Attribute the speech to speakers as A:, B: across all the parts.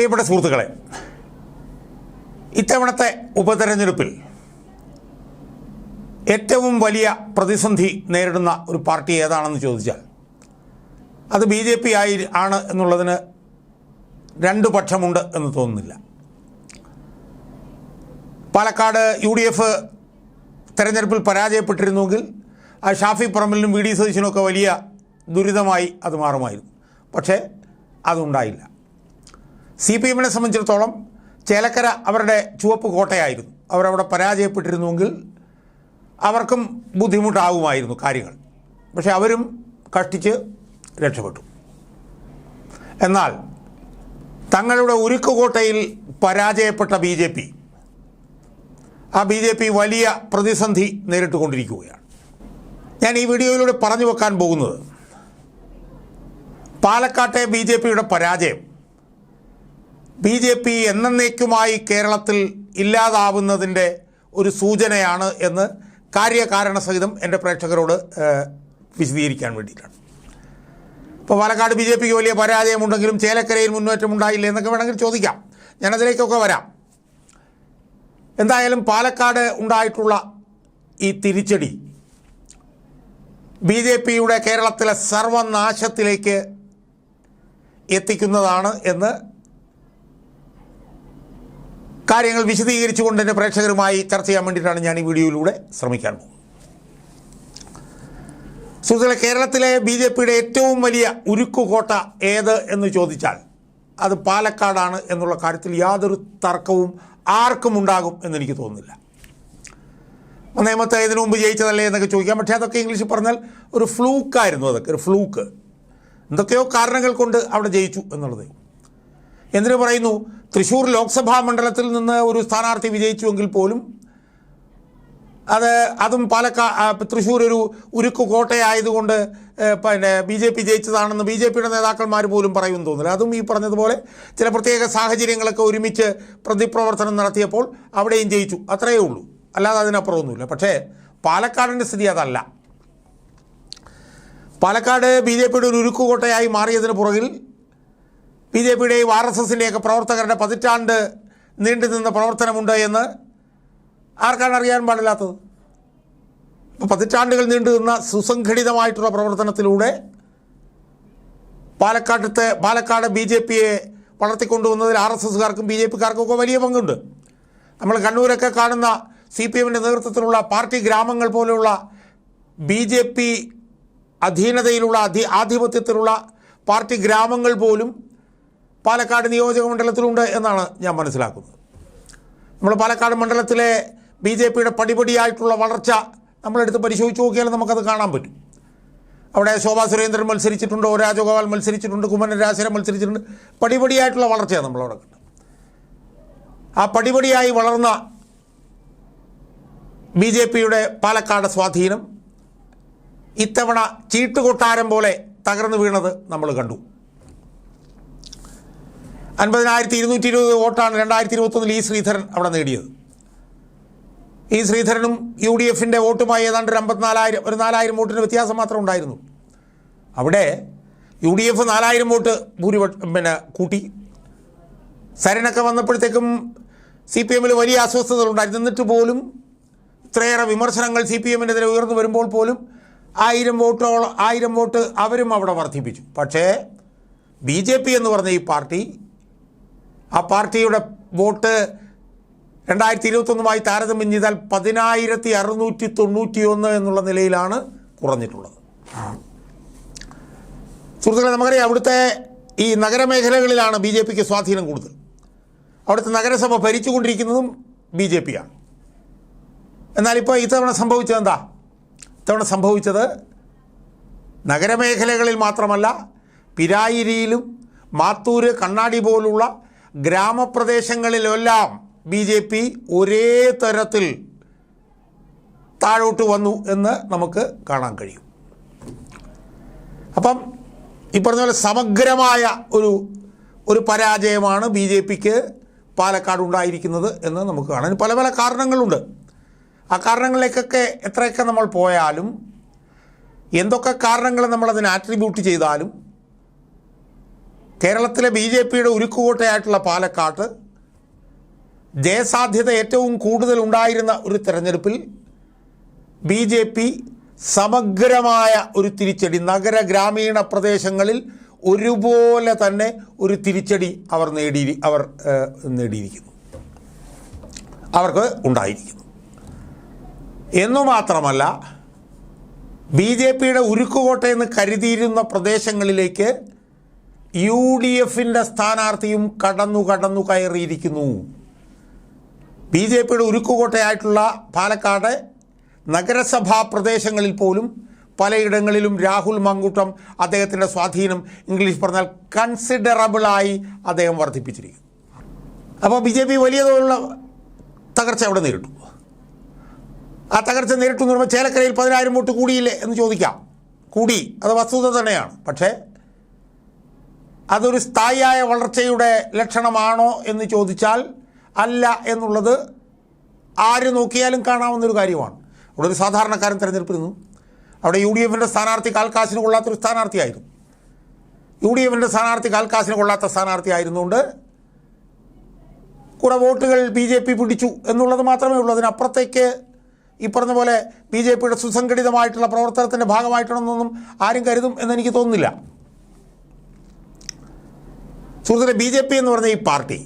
A: പ്രിയപ്പെട്ട സുഹൃത്തുക്കളെ ഇത്തവണത്തെ ഉപതെരഞ്ഞെടുപ്പിൽ ഏറ്റവും വലിയ പ്രതിസന്ധി നേരിടുന്ന ഒരു പാർട്ടി ഏതാണെന്ന് ചോദിച്ചാൽ അത് ബി ജെ പി ആയി ആണ് എന്നുള്ളതിന് രണ്ട് പക്ഷമുണ്ട് എന്ന് തോന്നുന്നില്ല. പാലക്കാട് യു ഡി എഫ് തെരഞ്ഞെടുപ്പിൽ പരാജയപ്പെട്ടിരുന്നുവെങ്കിൽ ആ ഷാഫി പറമ്പലിനും വി ഡി സതീശനുമൊക്കെ വലിയ ദുരിതമായി അത് മാറുമായിരുന്നു. പക്ഷേ അതുണ്ടായില്ല. സി പി എമ്മിനെ സംബന്ധിച്ചിടത്തോളം ചേലക്കര അവരുടെ ചുവപ്പ് കോട്ടയായിരുന്നു. അവരവിടെ പരാജയപ്പെട്ടിരുന്നുവെങ്കിൽ അവർക്കും ബുദ്ധിമുട്ടാകുമായിരുന്നു കാര്യങ്ങൾ. പക്ഷെ അവരും കഷ്ടിച്ച് രക്ഷപ്പെട്ടു. എന്നാൽ തങ്ങളുടെ ഉരുക്കുകോട്ടയിൽ പരാജയപ്പെട്ട ബി ജെ പി ആ ബി ജെ പി വലിയ പ്രതിസന്ധി നേരിട്ടുകൊണ്ടിരിക്കുകയാണ്. ഞാൻ ഈ വീഡിയോയിലൂടെ പറഞ്ഞു വെക്കാൻ പോകുന്നത് പാലക്കാട്ടെ ബി ജെ പിയുടെ പരാജയം ബി ജെ പി എന്നേക്കുമായി കേരളത്തിൽ ഇല്ലാതാവുന്നതിന്റെ ഒരു സൂചനയാണ് എന്ന് കാര്യകാരണ സഹിതം എന്റെ പ്രേക്ഷകരോട് വിശദീകരിക്കാൻ വേണ്ടിയിട്ടാണ്. ഇപ്പോൾ പാലക്കാട് ബി ജെ പിക്ക് വലിയ പരാജയമുണ്ടെങ്കിലും ചേലക്കരയിൽ മുന്നേറ്റം ഉണ്ടായില്ല എന്നൊക്കെ വേണമെങ്കിൽ ചോദിക്കാം. ഞാനതിലേക്കൊക്കെ വരാം. എന്തായാലും പാലക്കാട് ഉണ്ടായിട്ടുള്ള ഈ തിരിച്ചടി ബി ജെ പിയുടെ കേരളത്തിലെ സർവനാശത്തിലേക്ക് എത്തിക്കുന്നതാണ് എന്ന് കാര്യങ്ങൾ വിശദീകരിച്ചുകൊണ്ട് എന്റെ പ്രേക്ഷകരുമായി ചർച്ച ചെയ്യാൻ വേണ്ടിയിട്ടാണ് ഞാൻ ഈ വീഡിയോയിലൂടെ ശ്രമിക്കാൻ പോകുന്നത്. സുഹൃത്തുക്കളെ കേരളത്തിലെ ബി ജെ പിയുടെ ഏറ്റവും വലിയ ഉരുക്കുകോട്ട ഏത് എന്ന് ചോദിച്ചാൽ അത് പാലക്കാടാണ് എന്നുള്ള കാര്യത്തിൽ യാതൊരു തർക്കവും ആർക്കും ഉണ്ടാകും എന്നെനിക്ക് തോന്നുന്നില്ല. നിയമത്തെ ഇതിനു മുമ്പ് ജയിച്ചതല്ലേ എന്നൊക്കെ ചോദിക്കാം. പക്ഷേ അതൊക്കെ ഇംഗ്ലീഷിൽ പറഞ്ഞാൽ ഒരു ഫ്ലൂക്കായിരുന്നു അതൊക്കെ ഒരു ഫ്ലൂക്ക്. എന്തൊക്കെയോ കാരണങ്ങൾ കൊണ്ട് അവിടെ ജയിച്ചു എന്നുള്ളത്. എന്തിനു പറയുന്നു? തൃശ്ശൂർ ലോക്സഭാ മണ്ഡലത്തിൽ നിന്ന് ഒരു സ്ഥാനാർത്ഥി വിജയിച്ചുവെങ്കിൽ പോലും അത് അതും പാലക്കാ തൃശ്ശൂർ ഒരു ഉരുക്കു കോട്ടയായതുകൊണ്ട് പിന്നെ ബി ജെ പി ജയിച്ചതാണെന്ന് ബി ജെ പിയുടെ നേതാക്കന്മാർ പോലും പറയുമെന്ന് തോന്നുന്നില്ല. അതും ഈ പറഞ്ഞതുപോലെ ചില പ്രത്യേക സാഹചര്യങ്ങളൊക്കെ ഒരുമിച്ച് പ്രതിപ്രവർത്തനം നടത്തിയപ്പോൾ അവിടെയും ജയിച്ചു. അത്രയേ ഉള്ളൂ. അല്ലാതെ അതിനപ്പുറമൊന്നുമില്ല. പക്ഷേ പാലക്കാടിന്റെ സ്ഥിതി അതല്ല. പാലക്കാട് ബി ജെ പിയുടെ ഒരു ഉരുക്കുകോട്ടയായി മാറിയതിന് പുറകിൽ ബി ജെ പിയുടെയും ആർ എസ് എസിന്റെയൊക്കെ പ്രവർത്തകരുടെ പതിറ്റാണ്ട് നീണ്ടു നിന്ന പ്രവർത്തനമുണ്ട് എന്ന് ആർക്കാണ് അറിയാൻ പാടില്ലാത്തത്? പതിറ്റാണ്ടുകൾ നീണ്ടു നിന്ന സുസംഘടിതമായിട്ടുള്ള പ്രവർത്തനത്തിലൂടെ പാലക്കാട്ടത്തെ പാലക്കാട് ബി ജെ പിയെ വളർത്തിക്കൊണ്ടുവന്നതിൽ ആർ എസ് എസ്സുകാർക്കും ബി ജെ പിക്കാർക്കും ഒക്കെ വലിയ പങ്കുണ്ട്. നമ്മൾ കണ്ണൂരൊക്കെ കാണുന്ന സി പി എമ്മിന്റെ നേതൃത്വത്തിലുള്ള പാർട്ടി ഗ്രാമങ്ങൾ പോലെയുള്ള ബി ജെ പി അധീനതയിലുള്ള അധി ആധിപത്യത്തിലുള്ള പാർട്ടി ഗ്രാമങ്ങൾ പോലും പാലക്കാട് നിയോജക മണ്ഡലത്തിലുണ്ട് എന്നാണ് ഞാൻ മനസ്സിലാക്കുന്നത്. നമ്മൾ പാലക്കാട് മണ്ഡലത്തിലെ ബി ജെ പിയുടെ പടിപടിയായിട്ടുള്ള വളർച്ച നമ്മളെടുത്ത് പരിശോധിച്ച് നോക്കിയാൽ നമുക്കത് കാണാൻ പറ്റും. അവിടെ ശോഭാ സുരേന്ദ്രൻ മത്സരിച്ചിട്ടുണ്ട് ഒ രാജഗോപാൽ മത്സരിച്ചിട്ടുണ്ട് കുമ്മനൻ രാജശേഖരൻ മത്സരിച്ചിട്ടുണ്ട്. പടിപടിയായിട്ടുള്ള വളർച്ചയാണ് നമ്മളവിടെ കണ്ടത്. ആ പടിപടിയായി വളർന്ന ബി ജെ പിയുടെ പാലക്കാട് സ്വാധീനം ഇത്തവണ ചീട്ടുകൊട്ടാരം പോലെ തകർന്നു വീണത് നമ്മൾ കണ്ടു. അൻപതിനായിരത്തി ഇരുന്നൂറ്റി ഇരുപത് വോട്ടാണ് രണ്ടായിരത്തി ഇരുപത്തൊന്നിൽ ഈ ശ്രീധരൻ അവിടെ നേടിയത്. ഈ ശ്രീധരനും യു ഡി എഫിന്റെ വോട്ടുമായി ഏതാണ്ട് ഒരു അമ്പത്തിനാലായിരം ഒരു നാലായിരം വോട്ടിന് വ്യത്യാസം മാത്രം ഉണ്ടായിരുന്നു. അവിടെ യു ഡി എഫ് നാലായിരം വോട്ട് ഭൂരിപക്ഷം പിന്നെ കൂട്ടി. സരനൊക്കെ വന്നപ്പോഴത്തേക്കും സി പി എമ്മിൽ വലിയ അസ്വസ്ഥതകളുണ്ടായിരുന്നു എന്നിട്ട് പോലും ഇത്രയേറെ വിമർശനങ്ങൾ സി പി എമ്മിനെതിരെ ഉയർന്നു വരുമ്പോൾ പോലും ആയിരം വോട്ടോളം ആയിരം വോട്ട് അവരും അവിടെ വർദ്ധിപ്പിച്ചു. പക്ഷേ ബി ജെ പി എന്ന് പറഞ്ഞ ഈ പാർട്ടി ആ പാർട്ടിയുടെ വോട്ട് രണ്ടായിരത്തി ഇരുപത്തൊന്നുമായി താരതമ്യം ചെയ്താൽ പതിനായിരത്തി അറുന്നൂറ്റി തൊണ്ണൂറ്റി ഒന്ന് എന്നുള്ള നിലയിലാണ് കുറഞ്ഞിട്ടുള്ളത്. സുഹൃത്തുക്കളെ നമുക്കറിയാം അവിടുത്തെ ഈ നഗരമേഖലകളിലാണ് ബി ജെ പിക്ക് സ്വാധീനം കൂടുതൽ. അവിടുത്തെ നഗരസഭ ഭരിച്ചുകൊണ്ടിരിക്കുന്നതും ബി ജെ പിയാണ്. എന്നാൽ ഇപ്പോൾ ഇത്തവണ സംഭവിച്ചത് എന്താ ഇത്തവണ സംഭവിച്ചത് നഗരമേഖലകളിൽ മാത്രമല്ല പിരായിരിയിലും മാത്തൂര് കണ്ണാടി പോലുള്ള ഗ്രാമപ്രദേശങ്ങളിലെല്ലാം ബി ജെ പി ഒരേ തരത്തിൽ താഴോട്ട് വന്നു എന്ന് നമുക്ക് കാണാൻ കഴിയും. അപ്പം ഈ പറഞ്ഞ പോലെ സമഗ്രമായ ഒരു ഒരു പരാജയമാണ് ബി ജെ പിക്ക് പാലക്കാട് ഉണ്ടായിരിക്കുന്നത് എന്ന് നമുക്ക് കാണാൻ പല പല കാരണങ്ങളുണ്ട്. ആ കാരണങ്ങളിലേക്കൊക്കെ എത്രയൊക്കെ നമ്മൾ പോയാലും എന്തൊക്കെ കാരണങ്ങൾ നമ്മൾ അതിന് ആട്രിബ്യൂട്ട് ചെയ്താലും കേരളത്തിലെ ബി ജെ പിയുടെ ഉരുക്കുകോട്ടയായിട്ടുള്ള പാലക്കാട്ട് ജയസാധ്യത ഏറ്റവും കൂടുതൽ ഉണ്ടായിരുന്ന ഒരു തെരഞ്ഞെടുപ്പിൽ ബി ജെ പി സമഗ്രമായ ഒരു തിരിച്ചടി നഗര ഗ്രാമീണ പ്രദേശങ്ങളിൽ ഒരുപോലെ തന്നെ ഒരു തിരിച്ചടി അവർ നേടി അവർ നേടിയിരിക്കുന്നു. അവർക്ക് ഉണ്ടായിരിക്കുന്നു. എന്നു മാത്രമല്ല ബി ജെ പിയുടെ ഉരുക്കുകോട്ടയെന്ന് കരുതിയിരുന്ന പ്രദേശങ്ങളിലേക്ക് യു ഡി എഫിന്റെ സ്ഥാനാർത്ഥിയും കടന്നു കടന്നു കയറിയിരിക്കുന്നു. ബി ജെ പിയുടെ ഉരുക്കുകോട്ടയായിട്ടുള്ള പാലക്കാട് നഗരസഭാ പ്രദേശങ്ങളിൽ പോലും പലയിടങ്ങളിലും രാഹുൽ മങ്കൂട്ടം അദ്ദേഹത്തിന്റെ സ്വാധീനം ഇംഗ്ലീഷ് പറഞ്ഞാൽ കൺസിഡറബിളായി അദ്ദേഹം വർദ്ധിപ്പിച്ചിരിക്കുന്നു. അപ്പോൾ ബി ജെ പി വലിയ തോതിലുള്ള തകർച്ച അവിടെ നേരിട്ടു? ആ തകർച്ച നേരിട്ടു എന്ന് പറയുമ്പോൾ ചേലക്കരയിൽ പതിനായിരം വോട്ട് കൂടിയില്ലേ എന്ന് ചോദിക്കാം. കൂടി അത് വസ്തുത തന്നെയാണ്. പക്ഷേ അതൊരു സ്ഥായിയായ വളർച്ചയുടെ ലക്ഷണമാണോ എന്ന് ചോദിച്ചാൽ അല്ല എന്നുള്ളത് ആര് നോക്കിയാലും കാണാവുന്നൊരു കാര്യമാണ്. അവിടെ ഒരു സാധാരണക്കാരൻ തിരഞ്ഞെടുപ്പിരുന്നു. അവിടെ യു ഡി എഫിന്റെ സ്ഥാനാർത്ഥി കാൽക്കാശിന് കൊള്ളാത്തൊരു സ്ഥാനാർത്ഥിയായിരുന്നു. യു ഡി എഫിന്റെ സ്ഥാനാർത്ഥി കാൽക്കാശിന് കൊള്ളാത്ത സ്ഥാനാർത്ഥി ആയിരുന്നുകൊണ്ട് കൂടെ വോട്ടുകൾ ബി ജെ പി പിടിച്ചു എന്നുള്ളത് മാത്രമേ ഉള്ളൂ. അതിനപ്പുറത്തേക്ക് ഈ പറഞ്ഞ പോലെ ബി ജെ പിയുടെ സുസംഘടിതമായിട്ടുള്ള പ്രവർത്തനത്തിന്റെ ഭാഗമായിട്ടാണെന്നൊന്നും ആരും കരുതും എന്നെനിക്ക് തോന്നുന്നില്ല. സുഹൃത്തുക്കളെ ബി ജെ പി എന്ന് പറഞ്ഞ ഈ പാർട്ടി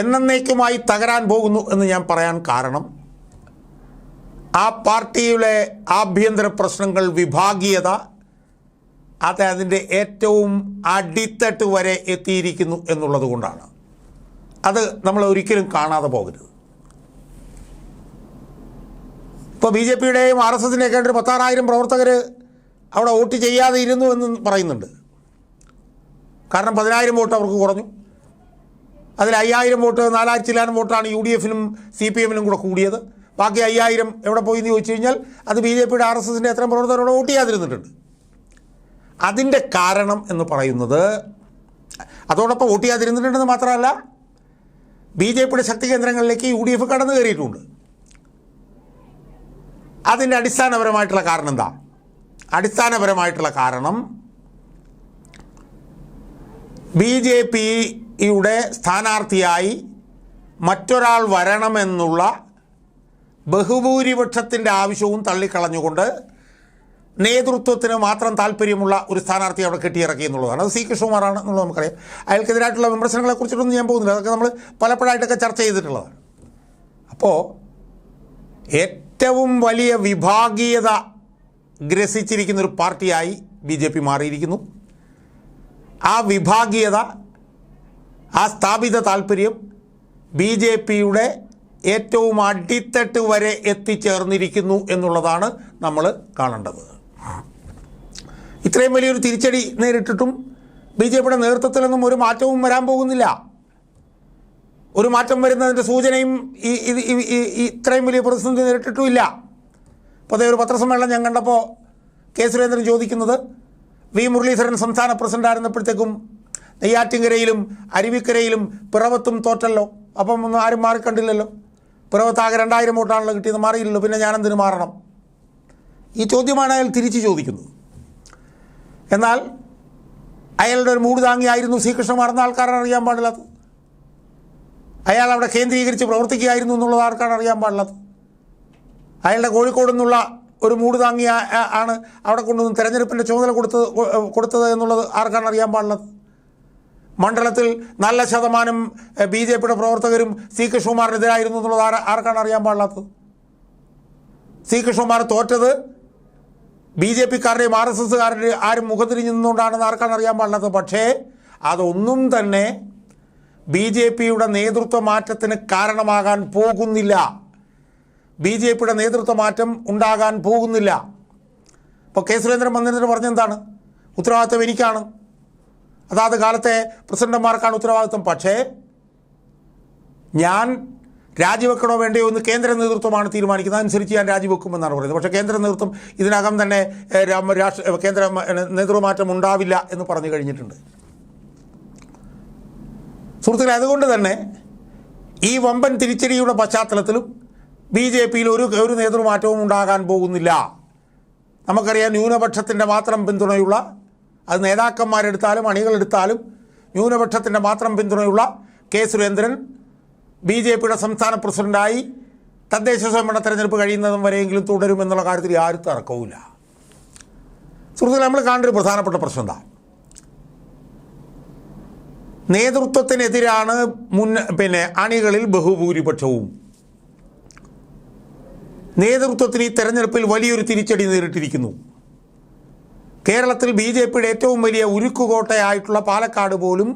A: എന്നേക്കുമായി തകരാൻ പോകുന്നു എന്ന് ഞാൻ പറയാൻ കാരണം ആ പാർട്ടിയുടെ ആഭ്യന്തര പ്രശ്നങ്ങൾ വിഭാഗീയത അത് അതിന്റെ ഏറ്റവും അടിത്തട്ട് വരെ എത്തിയിരിക്കുന്നു എന്നുള്ളത് കൊണ്ടാണ്. അത് നമ്മൾ ഒരിക്കലും കാണാതെ പോകരുത്. ഇപ്പോൾ ബി ജെ പിയുടെയും ആർ എസ് എസിന്റെയൊക്കെ ഒരു പത്താറായിരം പ്രവർത്തകർ അവിടെ വോട്ട് ചെയ്യാതെ ഇരുന്നു എന്ന് പറയുന്നുണ്ട്. കാരണം പതിനായിരം വോട്ട് അവർക്ക് കുറഞ്ഞു. അതിൽ അയ്യായിരം വോട്ട് നാലായിരത്തി ചില്ലാനം വോട്ടാണ് യു ഡി എഫിനും സി പി എമ്മിനും കൂടെ കൂടിയത്. ബാക്കി അയ്യായിരം എവിടെ പോയി എന്ന് ചോദിച്ചു കഴിഞ്ഞാൽ അത് ബി ജെ പിയുടെ ആർ എസ് എസിന്റെ എത്രയും പ്രവർത്തകരോട് വോട്ട് ചെയ്യാതിരുന്നിട്ടുണ്ട്. അതിന്റെ കാരണം എന്ന് പറയുന്നത് അതോടൊപ്പം വോട്ട് ചെയ്യാതിരുന്നിട്ടുണ്ടെന്ന് മാത്രമല്ല ബി ജെ പിയുടെ ശക്തി കേന്ദ്രങ്ങളിലേക്ക് യു ഡി എഫ് കടന്നു കയറിയിട്ടുണ്ട്. അതിന്റെ അടിസ്ഥാനപരമായിട്ടുള്ള കാരണം എന്താ? അടിസ്ഥാനപരമായിട്ടുള്ള കാരണം ബി ജെ പിയുടെ സ്ഥാനാർത്ഥിയായി മറ്റൊരാൾ വരണമെന്നുള്ള ബഹുഭൂരിപക്ഷത്തിന്റെ ആവശ്യവും തള്ളിക്കളഞ്ഞുകൊണ്ട് നേതൃത്വത്തിന് മാത്രം താല്പര്യമുള്ള ഒരു സ്ഥാനാർത്ഥി അവിടെ കെട്ടിയിറക്കി എന്നുള്ളതാണ് അത് സി കൃഷ്ണകുമാറാണ് എന്നുള്ളത് നമുക്കറിയാം. അയാൾക്കെതിരായിട്ടുള്ള വിമർശനങ്ങളെ കുറിച്ചിട്ടൊന്നും ഞാൻ പോകുന്നില്ല. അതൊക്കെ നമ്മൾ പലപ്പോഴായിട്ടൊക്കെ ചർച്ച ചെയ്തിട്ടുള്ളതാണ്. അപ്പോൾ ഏറ്റവും വലിയ വിഭാഗീയത ഗ്രസിച്ചിരിക്കുന്ന ഒരു പാർട്ടിയായി ബി ജെ പി മാറിയിരിക്കുന്നു. ആ വിഭാഗീയത ആ സ്ഥാപിത താല്പര്യം ബി ജെ പിയുടെ ഏറ്റവും അടിത്തട്ട് വരെ എത്തിച്ചേർന്നിരിക്കുന്നു എന്നുള്ളതാണ് നമ്മൾ കാണേണ്ടത്. ഇത്രയും വലിയൊരു തിരിച്ചടി നേരിട്ടിട്ടും ബി ജെ പിയുടെ നേതൃത്വത്തിലൊന്നും ഒരു മാറ്റവും വരാൻ പോകുന്നില്ല. ഒരു മാറ്റം വരുന്നതിന്റെ സൂചനയും ഈ ഇത് ഈ- ഈ- ഈ ഇത്രയും വലിയ പ്രതിസന്ധി നേരിട്ടിട്ടുമില്ല. അപ്പോൾ അതേ ഒരു പത്രസമ്മേളനം ഞാൻ കണ്ടപ്പോൾ കെ സുരേന്ദ്രൻ ചോദിക്കുന്നത് വി മുരളീധരൻ സംസ്ഥാന പ്രസിഡന്റ് ആയിരുന്നപ്പോഴത്തേക്കും നെയ്യാറ്റിൻകരയിലും അരുവിക്കരയിലും പിറവത്തും തോറ്റല്ലോ. അപ്പം ഒന്നും ആരും മാറിക്കണ്ടില്ലല്ലോ. പിറവത്ത് ആകെ രണ്ടായിരം വോട്ടാണല്ലോ കിട്ടിയത് മാറിയില്ലല്ലോ. പിന്നെ ഞാനെന്തിന് മാറണം? ഈ ചോദ്യമാണ് അയാൾ തിരിച്ചു ചോദിക്കുന്നത്. എന്നാൽ അയാളുടെ ഒരു മൂട് താങ്ങിയായിരുന്നു ശ്രീകൃഷ്ണ എന്ന ആൾക്കാരാണ് അറിയാൻ പാടില്ലാത്തത്. അയാൾ അവിടെ കേന്ദ്രീകരിച്ച് പ്രവർത്തിക്കുകയായിരുന്നു എന്നുള്ളത് ആർക്കാണ് അറിയാൻ പാടില്ലാത്തത്? അയാളുടെ കോഴിക്കോട് നിന്നുള്ള ഒരു മൂട് താങ്ങി ആണ് അവിടെ കൊണ്ടുവന്ന് തെരഞ്ഞെടുപ്പിന്റെ ചുമതല കൊടുത്തത് കൊടുത്തത് എന്നുള്ളത് ആർക്കാണ് അറിയാൻ പാടുള്ളത് മണ്ഡലത്തിൽ നല്ല ശതമാനം ബി ജെ പിയുടെ പ്രവർത്തകരും സി കൃഷ്ണകുമാറിനെതിരായിരുന്നു എന്നുള്ളത് ആരാ ആർക്കാണ് അറിയാൻ പാടില്ലാത്തത്? സി കൃഷ്ണകുമാർ തോറ്റത് ബി ജെ പിക്കാരുടെയും ആർ എസ് എസ്സുകാരുടെയും ആരും മുഖത്തിരിഞ്ഞു നിന്നുകൊണ്ടാണെന്ന് ആർക്കാണ് അറിയാൻ പാടില്ലാത്തത്? പക്ഷേ അതൊന്നും തന്നെ ബി ജെ പിയുടെ നേതൃത്വ മാറ്റത്തിന് കാരണമാകാൻ പോകുന്നില്ല. ബി ജെ പിയുടെ നേതൃത്വ മാറ്റം ഉണ്ടാകാൻ പോകുന്നില്ല. ഇപ്പോൾ കെ സുരേന്ദ്രൻ വന്നിട്ട് പറഞ്ഞെന്താണ് ഉത്തരവാദിത്വം എനിക്കാണ്. അതാത് കാലത്തെ പ്രസിഡന്റുമാർക്കാണ് ഉത്തരവാദിത്വം. പക്ഷേ ഞാൻ രാജിവെക്കണോ വേണ്ടയോ എന്ന് കേന്ദ്ര നേതൃത്വമാണ് തീരുമാനിക്കുന്നത്. അതനുസരിച്ച് ഞാൻ രാജിവെക്കുമെന്നാണ് പറയുന്നത്. പക്ഷേ കേന്ദ്ര നേതൃത്വം ഇതിനകം തന്നെ രാഷ്ട്ര കേന്ദ്ര നേതൃമാറ്റം ഉണ്ടാവില്ല എന്ന് പറഞ്ഞു കഴിഞ്ഞിട്ടുണ്ട്. സുഹൃത്തുക്കളെ അതുകൊണ്ട് തന്നെ ഈ വമ്പൻ തിരിച്ചടിയുടെ പശ്ചാത്തലത്തിലും ബി ജെ പിയിൽ ഒരു ഒരു നേതൃമാറ്റവും ഉണ്ടാകാൻ പോകുന്നില്ല. നമുക്കറിയാം ന്യൂനപക്ഷത്തിന്റെ മാത്രം പിന്തുണയുള്ള അത് നേതാക്കന്മാരെടുത്താലും അണികളെടുത്താലും ന്യൂനപക്ഷത്തിന്റെ മാത്രം പിന്തുണയുള്ള കെ സുരേന്ദ്രൻ ബി ജെ പിയുടെ സംസ്ഥാന പ്രസിഡന്റായി തദ്ദേശ സ്വയംഭരണ തെരഞ്ഞെടുപ്പ് കഴിയുന്നതും വരെയെങ്കിലും തുടരുമെന്നുള്ള കാര്യത്തിൽ ആരും തർക്കവുമില്ല. സുഹൃത്തുക്കളെ നമ്മൾ കാണേണ്ട ഒരു പ്രധാനപ്പെട്ട പ്രശ്നം എന്താ? നേതൃത്വത്തിനെതിരാണ് മുൻ പിന്നെ അണികളിൽ ബഹുഭൂരിപക്ഷവും. നേതൃത്വത്തിന് ഈ തെരഞ്ഞെടുപ്പിൽ വലിയൊരു തിരിച്ചടി നേരിട്ടിരിക്കുന്നു. കേരളത്തിൽ ബി ജെ പിയുടെ ഏറ്റവും വലിയ ഉരുക്കുകോട്ടയായിട്ടുള്ള പാലക്കാട് പോലും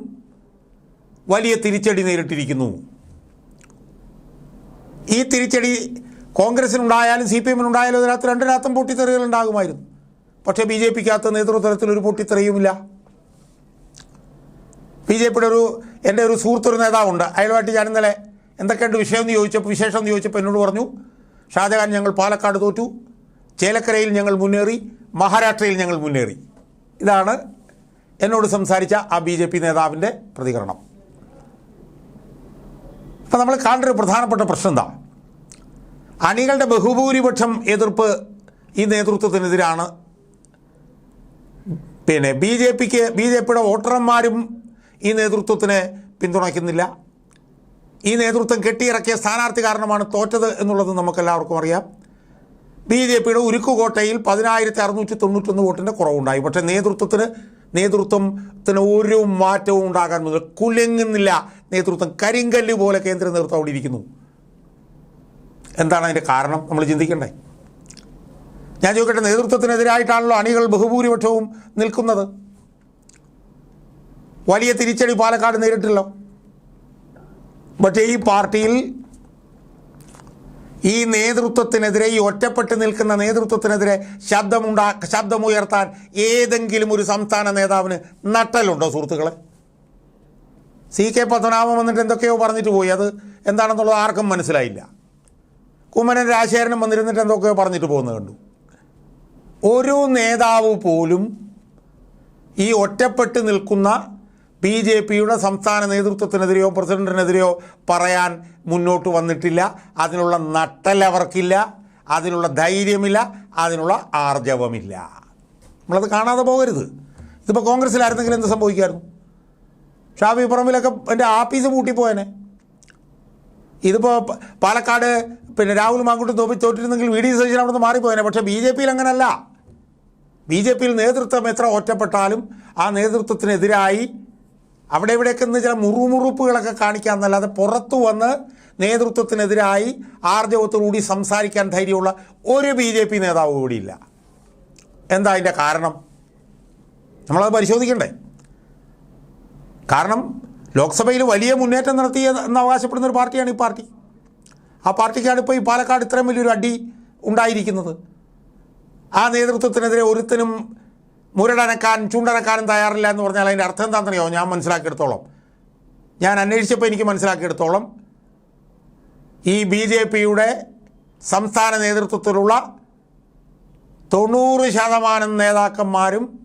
A: വലിയ തിരിച്ചടി നേരിട്ടിരിക്കുന്നു. ഈ തിരിച്ചടി കോൺഗ്രസിനുണ്ടായാലും സി പി എമ്മിനുണ്ടായാലും അതിനകത്ത് രണ്ടിനകത്തും പൊട്ടിത്തെറികൾ ഉണ്ടാകുമായിരുന്നു. പക്ഷേ ബി ജെ പിക്കകത്ത് നേതൃത്വത്തിൽ ഒരു പൊട്ടിത്തെറിയുമില്ല. ബി ജെ പിയുടെ ഒരു എന്റെ ഒരു സുഹൃത്തൊരു നേതാവുണ്ട്. അയാളുമായിട്ട് ഞാൻ ഇന്നലെ എന്തൊക്കെയുണ്ട് വിഷയം എന്ന് ചോദിച്ചപ്പോൾ വിശേഷം എന്ന് ചോദിച്ചപ്പോൾ എന്നോട് പറഞ്ഞു ഷാജഹാൻ ഞങ്ങൾ പാലക്കാട് തോറ്റു. ചേലക്കരയിൽ ഞങ്ങൾ മുന്നേറി. മഹാരാഷ്ട്രയിൽ ഞങ്ങൾ മുന്നേറി. ഇതാണ് എന്നോട് സംസാരിച്ച ആ ബി ജെ പി നേതാവിന്റെ പ്രതികരണം. അപ്പം നമ്മൾ കാണേണ്ട ഒരു പ്രധാനപ്പെട്ട പ്രശ്നം എന്താ? അണികളുടെ ബഹുഭൂരിപക്ഷം എതിർപ്പ് ഈ നേതൃത്വത്തിനെതിരാണ്. പിന്നെ ബി ജെ പിക്ക് ബി ജെ പിയുടെ വോട്ടർമാരും ഈ നേതൃത്വത്തിനെ പിന്തുണയ്ക്കുന്നില്ല. ഈ നേതൃത്വം കെട്ടിയിറക്കിയ സ്ഥാനാർത്ഥി കാരണമാണ് തോറ്റത് എന്നുള്ളത് നമുക്കെല്ലാവർക്കും അറിയാം. ബി ജെ പിയുടെ ഉരുക്കുകോട്ടയിൽ പതിനായിരത്തി അറുന്നൂറ്റി തൊണ്ണൂറ്റൊന്ന് വോട്ടിന്റെ കുറവുണ്ടായി. പക്ഷേ നേതൃത്വത്തിന് നേതൃത്വത്തിന് ഒരു മാറ്റവും ഉണ്ടാകാൻ മുതൽ കുലുങ്ങുന്നില്ല. നേതൃത്വം കരിങ്കല്ല് പോലെ കേന്ദ്ര നേതൃത്വം അവിടെ ഇരിക്കുന്നു. എന്താണ് അതിന്റെ കാരണം? നമ്മൾ ചിന്തിക്കണ്ടേ? ഞാൻ ചോദിക്കട്ടെ നേതൃത്വത്തിനെതിരായിട്ടാണല്ലോ അണികൾ ബഹുഭൂരിപക്ഷവും നിൽക്കുന്നത്? വലിയ തിരിച്ചടി പാലക്കാട് നേരിട്ടല്ലോ? പക്ഷേ ഈ പാർട്ടിയിൽ ഈ നേതൃത്വത്തിനെതിരെ ഈ ഒറ്റപ്പെട്ട് നിൽക്കുന്ന നേതൃത്വത്തിനെതിരെ ശബ്ദമുണ്ടാ ശബ്ദമുയർത്താൻ ഏതെങ്കിലും ഒരു സംസ്ഥാന നേതാവിന് നട്ടലുണ്ടോ സുഹൃത്തുക്കളെ? സി കെ പത്മനാഭം വന്നിട്ട് എന്തൊക്കെയോ പറഞ്ഞിട്ട് പോയി. അത് എന്താണെന്നുള്ളത് ആർക്കും മനസ്സിലായില്ല. കുമ്മനൻ രാജശേഖരനും വന്നിരുന്നിട്ട് എന്തൊക്കെയോ പറഞ്ഞിട്ട് പോകുന്നത് കണ്ടു. ഒരു നേതാവ് പോലും ഈ ഒറ്റപ്പെട്ട് നിൽക്കുന്ന ബി ജെ പിയുടെ സംസ്ഥാന നേതൃത്വത്തിനെതിരെയോ പ്രസിഡന്റിനെതിരെയോ പറയാൻ മുന്നോട്ട് വന്നിട്ടില്ല. അതിനുള്ള നട്ടൽ അവർക്കില്ല. അതിനുള്ള ധൈര്യമില്ല. അതിനുള്ള ആർജവമില്ല. നമ്മളത് കാണാതെ പോകരുത്. ഇതിപ്പോൾ കോൺഗ്രസ്സിലായിരുന്നെങ്കിൽ എന്ത് സംഭവിക്കായിരുന്നു ഷാഫി പറമ്പിലൊക്കെ എന്റെ ആഫീസ് പൂട്ടിപ്പോയനെ. ഇതിപ്പോൾ പാലക്കാട് പിന്നെ രാഹുൽ മാങ്കുട്ടി തോപ്പി തോറ്റിരുന്നെങ്കിൽ വി ഡി സതീശൻ അവിടെ നിന്ന് മാറിപ്പോയനെ. പക്ഷേ ബി ജെ പിയിൽ അങ്ങനല്ല. ബി ജെ പിയിൽ നേതൃത്വം എത്ര ഒറ്റപ്പെട്ടാലും ആ നേതൃത്വത്തിനെതിരായി അവിടെ ഇവിടെയൊക്കെ നിന്ന് ചില മുറുമുറുപ്പുകളൊക്കെ കാണിക്കുക എന്നല്ലാതെ പുറത്തു വന്ന് നേതൃത്വത്തിനെതിരായി ആർജവത്തോടുകൂടി സംസാരിക്കാൻ ധൈര്യമുള്ള ഒരു ബി ജെ പി നേതാവ് കൂടിയില്ല എന്താ അതിന്റെ കാരണം? നമ്മളത് പരിശോധിക്കണ്ടേ? കാരണം ലോക്സഭയിൽ വലിയ മുന്നേറ്റം നടത്തി എന്ന് അവകാശപ്പെടുന്ന ഒരു പാർട്ടിയാണ് ഈ പാർട്ടി. ആ പാർട്ടിക്കാണ് ഇപ്പോൾ ഈ പാലക്കാട് ഇത്രയും വലിയൊരു അടി ഉണ്ടായിരിക്കുന്നത്. ആ നേതൃത്വത്തിനെതിരെ ഒരുത്തനും മുരടനക്കാൻ ചൂണ്ടനക്കാനും തയ്യാറില്ല എന്ന് പറഞ്ഞാൽ അതിന്റെ അർത്ഥം എന്താണെന്നറിയോ? ഞാൻ മനസ്സിലാക്കിയെടുത്തോളം. ഞാൻ അന്വേഷിച്ചപ്പോൾ എനിക്ക് മനസ്സിലാക്കിയെടുത്തോളം. ഈ ബി ജെ പിയുടെ സംസ്ഥാന നേതൃത്വത്തിലുള്ള തൊണ്ണൂറ് ശതമാനം നേതാക്കന്മാരും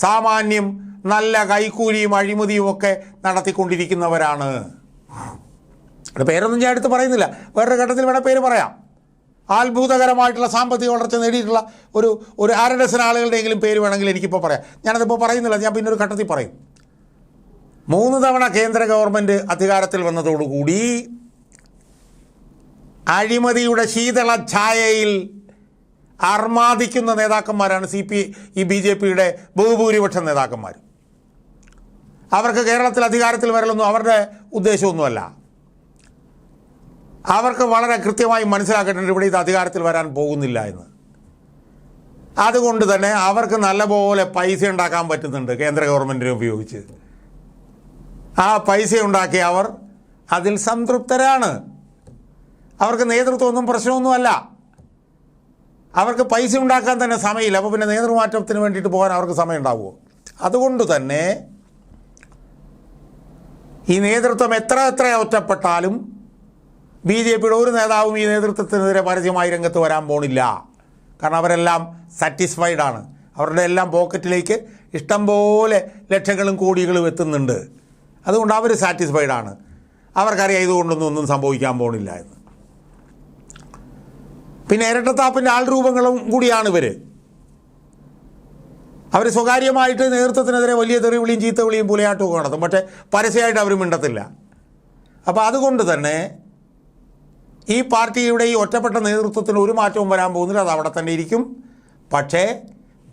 A: സാമാന്യം നല്ല കൈക്കൂലിയും അഴിമതിയും ഒക്കെ നടത്തിക്കൊണ്ടിരിക്കുന്നവരാണ്. പേരൊന്നും ഞാൻ എടുത്ത് പറയുന്നില്ല. വേറൊരു ഘട്ടത്തിൽ വേണേൽ പേര് പറയാം. അത്ഭുതകരമായിട്ടുള്ള സാമ്പത്തിക വളർച്ച നേടിയിട്ടുള്ള ഒരു ഒരു അര ഡസൻ ആളുകളുടെയെങ്കിലും പേര് വേണമെങ്കിൽ എനിക്കിപ്പോൾ പറയാം. ഞാനതിപ്പോൾ പറയുന്നില്ല ഞാൻ പിന്നൊരു ഘട്ടത്തിൽ പറയും. മൂന്ന് തവണ കേന്ദ്ര ഗവൺമെന്റ് അധികാരത്തിൽ വന്നതോടുകൂടി അഴിമതിയുടെ ശീതള ഛായയിൽ അർമാദിക്കുന്ന നേതാക്കന്മാരാണ് സി പി ഈ ബി ജെ പിയുടെ ബഹുഭൂരിപക്ഷ നേതാക്കന്മാർ അവർക്ക് കേരളത്തിൽ അധികാരത്തിൽ വരലൊന്നും അവരുടെ ഉദ്ദേശമൊന്നുമല്ല. അവർക്ക് വളരെ കൃത്യമായി മനസ്സിലാക്കിയിട്ടുണ്ട് ഇവിടെ ഇത് അധികാരത്തിൽ വരാൻ പോകുന്നില്ല എന്ന്. അതുകൊണ്ട് തന്നെ അവർക്ക് നല്ലപോലെ പൈസ ഉണ്ടാക്കാൻ പറ്റുന്നുണ്ട് കേന്ദ്ര ഗവൺമെന്റിനെ ഉപയോഗിച്ച്. ആ പൈസ ഉണ്ടാക്കി അവർ അതിൽ സംതൃപ്തരാണ്. അവർക്ക് നേതൃത്വമൊന്നും പ്രശ്നമൊന്നുമല്ല. അവർക്ക് പൈസ ഉണ്ടാക്കാൻ തന്നെ സമയമില്ല. അപ്പോൾ പിന്നെ നേതൃമാറ്റത്തിന് വേണ്ടിയിട്ട് പോകാൻ അവർക്ക് സമയം ഉണ്ടാവുമോ അതുകൊണ്ട് തന്നെ ഈ നേതൃത്വം എത്ര എത്ര ഒറ്റപ്പെട്ടാലും ബി ജെ പിയുടെ ഒരു നേതാവും ഈ നേതൃത്വത്തിനെതിരെ പരസ്യമായി രംഗത്ത് വരാൻ പോണില്ല. കാരണം അവരെല്ലാം സാറ്റിസ്ഫൈഡ് ആണ്. അവരുടെ എല്ലാം പോക്കറ്റിലേക്ക് ഇഷ്ടംപോലെ ലക്ഷങ്ങളും കോടികളും എത്തുന്നുണ്ട്. അതുകൊണ്ട് അവർ സാറ്റിസ്ഫൈഡ് ആണ്. അവർക്കറിയാം ഇതുകൊണ്ടൊന്നും ഒന്നും സംഭവിക്കാൻ പോണില്ല എന്ന്. പിന്നെ ഇരട്ടത്താപ്പിന്റെ ആൾരൂപങ്ങളും കൂടിയാണ് ഇവർ അവർ സ്വകാര്യമായിട്ട് നേതൃത്വത്തിനെതിരെ വലിയ തെറിവിളിയും ചീത്ത വിളിയും പുലയാട്ടും ഒക്കെ നടത്തും പക്ഷേ പരസ്യമായിട്ട് അവർ മിണ്ടത്തില്ല. അപ്പോൾ അതുകൊണ്ട് തന്നെ ഈ പാർട്ടിയുടെ ഈ ഒറ്റപ്പെട്ട നേതൃത്വത്തിന് ഒരു മാറ്റവും വരാൻ പോകുന്നില്ല. അത് അവിടെ തന്നെ ഇരിക്കും. പക്ഷേ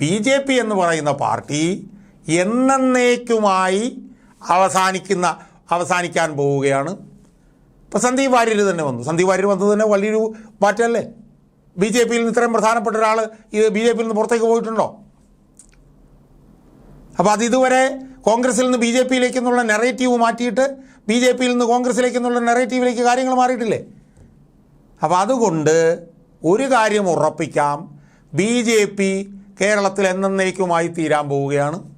A: ബി ജെ പി എന്ന് പറയുന്ന പാർട്ടി എന്നേക്കുമായി അവസാനിക്കുന്ന അവസാനിക്കാൻ പോവുകയാണ്. ഇപ്പോൾ സന്ദീപ് വാര്യർ തന്നെ വന്നു. സന്ദീപ് വാര്യർ വന്നത് തന്നെ വലിയൊരു മാറ്റമല്ലേ? ബി ജെ പിയിൽ നിന്ന് ഇത്രയും പ്രധാനപ്പെട്ട ഒരാൾ ഇത് ബി ജെ പിയിൽ നിന്ന് പുറത്തേക്ക് പോയിട്ടുണ്ടോ? അപ്പോൾ അത് ഇതുവരെ കോൺഗ്രസിൽ നിന്ന് ബി ജെ പിയിലേക്ക് എന്നുള്ള നെറേറ്റീവ് മാറ്റിയിട്ട് ബി ജെ പിയിൽ നിന്ന് കോൺഗ്രസിലേക്ക് എന്നുള്ള നെറേറ്റീവിലേക്ക് കാര്യങ്ങൾ മാറിയിട്ടില്ലേ? അപ്പോൾ അതുകൊണ്ട് ഒരു കാര്യം ഉറപ്പിക്കാം. ബി ജെ പി കേരളത്തിൽ എന്നേക്കുമായി തീരാൻ പോവുകയാണ്.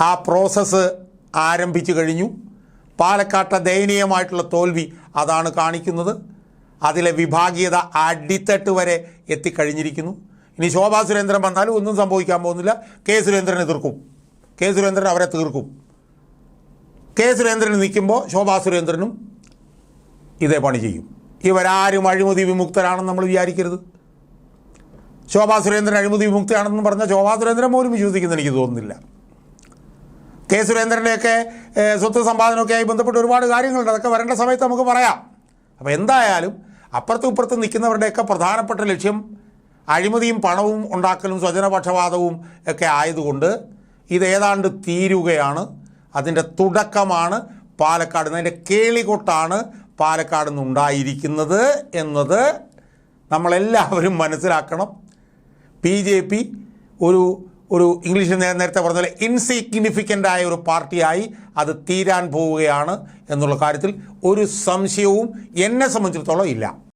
A: ആ പ്രോസസ്സ് ആരംഭിച്ചു കഴിഞ്ഞു. പാലക്കാട്ടെ ദയനീയമായിട്ടുള്ള തോൽവി അതാണ് കാണിക്കുന്നത്. അതിലെ വിഭാഗീയത അടിത്തട്ട് വരെ എത്തിക്കഴിഞ്ഞിരിക്കുന്നു. ഇനി ശോഭാ സുരേന്ദ്രൻ വന്നാലും ഒന്നും സംഭവിക്കാൻ പോകുന്നില്ല. കെ സുരേന്ദ്രൻ എതിർക്കും കെ സുരേന്ദ്രൻ അവരെ തീർക്കും. കെ സുരേന്ദ്രൻ നിൽക്കുമ്പോൾ ശോഭാ സുരേന്ദ്രനും ഇതേ പണി ചെയ്യും. ഇവരാരും അഴിമതി വിമുക്തരാണെന്ന് നമ്മൾ വിചാരിക്കരുത്. ശോഭാ സുരേന്ദ്രൻ അഴിമതി വിമുക്തയാണെന്ന് പറഞ്ഞ ശോഭാ സുരേന്ദ്രൻ പോലും വിശ്വസിക്കുന്ന എനിക്ക് തോന്നുന്നില്ല. കെ സുരേന്ദ്രന്റെയൊക്കെ സ്വത്ത് സമ്പാദനമൊക്കെ ആയി ബന്ധപ്പെട്ട് ഒരുപാട് കാര്യങ്ങളുണ്ട്. അതൊക്കെ വരേണ്ട സമയത്ത് നമുക്ക് പറയാം. അപ്പോൾ എന്തായാലും അപ്പുറത്തും ഇപ്പുറത്തും നിൽക്കുന്നവരുടെയൊക്കെ പ്രധാനപ്പെട്ട ലക്ഷ്യം അഴിമതിയും പണവും ഉണ്ടാക്കലും സ്വജനപക്ഷപാതവും ഒക്കെ ആയതുകൊണ്ട് ഇതേതാണ്ട് തീരുകയാണ്. അതിന്റെ തുടക്കമാണ് പാലക്കാട് അതിന്റെ കേളികൊട്ടാണ് പാലക്കാട് നിന്നുണ്ടായിരിക്കുന്നത് എന്നത് നമ്മളെല്ലാവരും മനസ്സിലാക്കണം. ബി ജെ പി ഒരു ഒരു ഇംഗ്ലീഷിൽ നേരത്തെ പറഞ്ഞ പോലെ ഇൻസിഗ്നിഫിക്കന്റ് ആയ ഒരു പാർട്ടിയായി അത് തീരാൻ പോവുകയാണ് എന്നുള്ള കാര്യത്തിൽ ഒരു സംശയവും എന്നെ സംബന്ധിച്ചിടത്തോളം ഇല്ല.